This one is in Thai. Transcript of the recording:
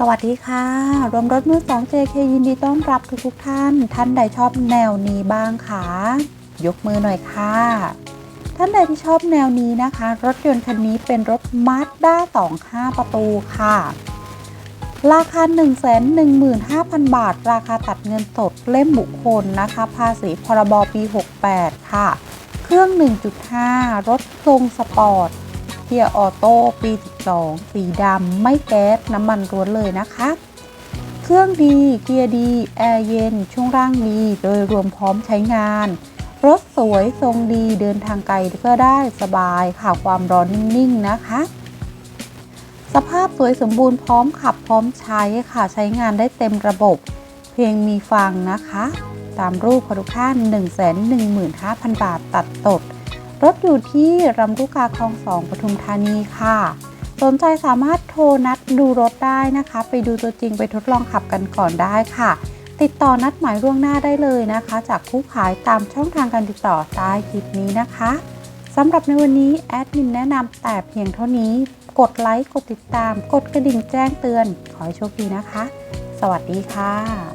สวัสดีค่ะ รวมรถมือสอง JK ยินดีต้อนรับทุกทุกท่าน ท่านใดชอบแนวนี้บ้างคะ ยกมือหน่อยค่ะ ท่านใดที่ชอบแนวนี้นะคะ รถยนต์คันนี้เป็นรถ Mazda 2 5 ประตูค่ะ ราคา 115,000 บาท ราคาตัดเงินสดเล่มบุคคลนะคะ ภาษีพรบปี 68 ค่ะ เครื่อง 1.5 รถทรงสปอร์ต เกียร์ออโต้ปี 12 สีดำไม่แก๊สน้ำมันล้วนเลยนะคะ เครื่องดี เกียร์ดี แอร์เย็น ช่วงล่างดี โดยรวมพร้อมใช้งาน รถสวยทรงดีเดินทางไกลก็ได้สบายค่ะความร้อนนิ่งๆนะคะ สภาพสวยสมบูรณ์พร้อมขับพร้อมใช้ค่ะใช้งานได้เต็มระบบ เพลงมีฟังนะคะ ตามรูปพอทุกท่าน 115,000 บาทตัดตด รถอยู่ที่รำลูกกาคลองสองปทุมธานีค่ะ สนใจสามารถโทรนัดดูรถได้นะคะ ไปดูตัวจริงไปทดลองขับกันก่อนได้ค่ะ ติดต่อนัดหมายล่วงหน้าได้เลยนะคะ จากผู้ขายตามช่องทางการติดต่อใต้คลิปนี้นะคะสำหรับในวันนี้แอดมินแนะนำแต่เพียงเท่านี้ กดไลค์กดติดตาม กดกระดิ่งแจ้งเตือน ขอให้โชคดีนะคะ สวัสดีค่ะ